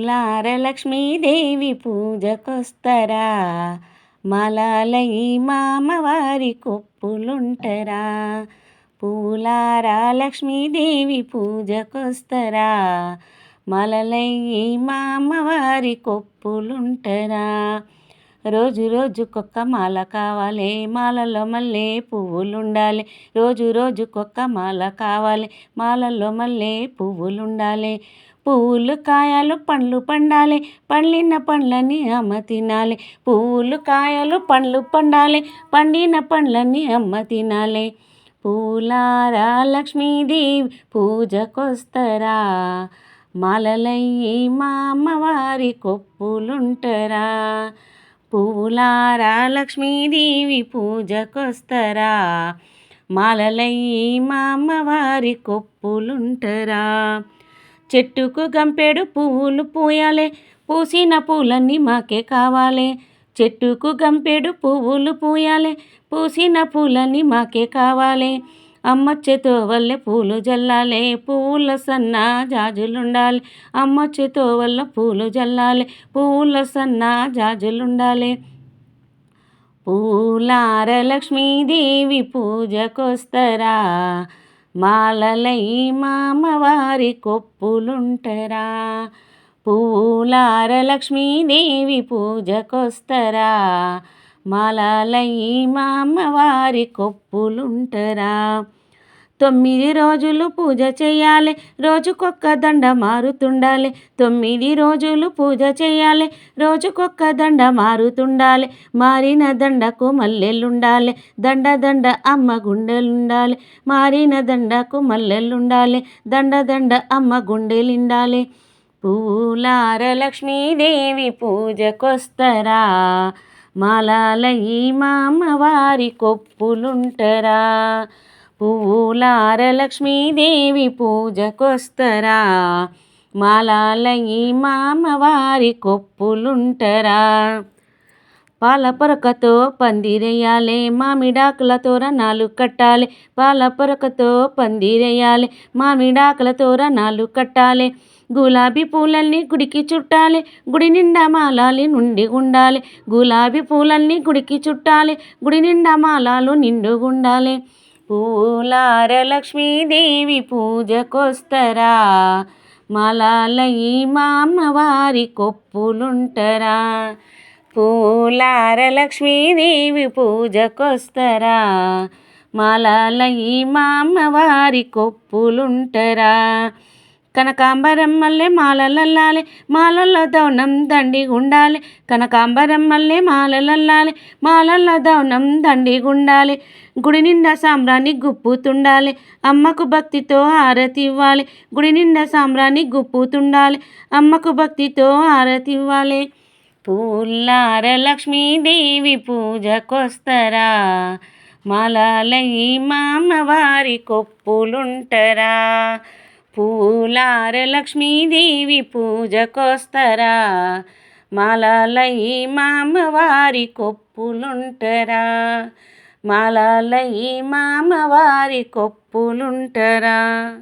పూలార లక్ష్మీదేవి పూజకొస్తరా? మలాలయి మామవారి కొప్పులుంటరా? పూలార లక్ష్మీదేవి పూజకొస్తరా? మలలయ్యి మామవారి కొప్పులుంటరా? రోజు రోజుకొక్క మాల కావాలి మాలలో మల్లె పువ్వులుండాలి. రోజు రోజు రోజుకొక్క మాల కావాలి మాలలో మల్లె పువ్వులుండాలి. పువ్వులు కాయలు పండ్లు పండాలి పండిన పండ్లని అమ్మ తినాలి. పువ్వులు కాయలు పండ్లు పండాలి పండిన పండ్లని అమ్మ తినాలి. పూలారా లక్ష్మీదేవి పూజకొస్తరా? మాలలయ్యి మా అమ్మవారి కొప్పులుంటరా? పువ్వులారా లక్ష్మీదేవి పూజకొస్తరా? మాలలయ్యి మా అమ్మవారి కొప్పులుంటరా? చెట్టుకు గంపెడు పువ్వులు పూయాలి పూసిన పూలన్నీ మాకే కావాలి. చెట్టుకు గంపెడు పువ్వులు పూయాలి పూసిన పూలన్నీ మాకే కావాలి. అమ్మ చేతో వల్ల పూలు జల్లాలే పూల సన్న జాజులుండాలి. అమ్మ చేతో వల్ల పూలు జల్లాలి పూల సన్న జాజులుండాలి. పూలార లక్ష్మీదేవి పూజకొస్తరా మాలలై మామవారి కొప్పులుంటరా. పూలార లక్ష్మీదేవి పూజకొస్తరా మాలాలయ్యి మా అమ్మవారి కొప్పులుంటరా. తొమ్మిది రోజులు పూజ చేయాలి రోజుకొక్క దండ మారుతుండాలి. తొమ్మిది రోజులు పూజ చేయాలి రోజుకొక్క దండ మారుతుండాలి. మారిన దండకు మల్లెలుండాలి దండ దండ అమ్మ గుండెలుండాలి. మారిన దండకు మల్లెలుండాలి దండ దండ అమ్మ గుండెలుండాలి. పూలార లక్ష్మీదేవి పూజకొస్తరా. మాలాల ఈ మామవారి కొప్పులుంటరా? పువ్వులార లక్ష్మీదేవి పూజకొస్తరా? మాలాలయ్యి ఈ మామవారి కొప్పులుంటరా? పాలపొరకతో పందిరేయాలి మామిడాకుల తోరణాలు కట్టాలి. పాలపొరకతో పందిరేయాలి మామిడాకుల తోరణాలు కట్టాలి. గులాబీ పూలన్నీ గుడికి చుట్టాలి గుడి నిండా మాలాలి నుండి ఉండాలి. గులాబీ పూలన్నీ గుడికి చుట్టాలి గుడి నిండా మాలాలు నిండుగుండాలి పూలార లక్ష్మీదేవి పూజకొస్తరా? మాలాలయ్యి మా అమ్మవారి కొప్పులుంటరా? పూలార లక్ష్మీదేవి పూజకొస్తరా? మాలాలయ్యి మా అమ్మవారి కొప్పులుంటరా? కనకాంబరం మల్లె మాలలల్లాలి మాలల్లో దౌనం దండి గుండాలి. కనకాంబరం మల్లె మాలలల్లాలి మాలల్లో దౌనం దండి గుండాలి. గుడి నిండా సాంబ్రాన్ని గుప్పుతుండాలి అమ్మకు భక్తితో హారతి ఇవ్వాలి గుడి నిండా సాంబ్రాన్ని గుప్పుతుండాలి అమ్మకు భక్తితో హారతి ఇవ్వాలి పూల్లార లక్ష్మీదేవి పూజకొస్తరా? మలాలయ్యి మామవారి కొప్పులుంటరా? పూలార లక్ష్మీదేవి పూజకొస్తరా? మలాలయ్యి మామవారి కొప్పులుంటరా? మలాలయ్యి మామవారి కొప్పులుంటరా?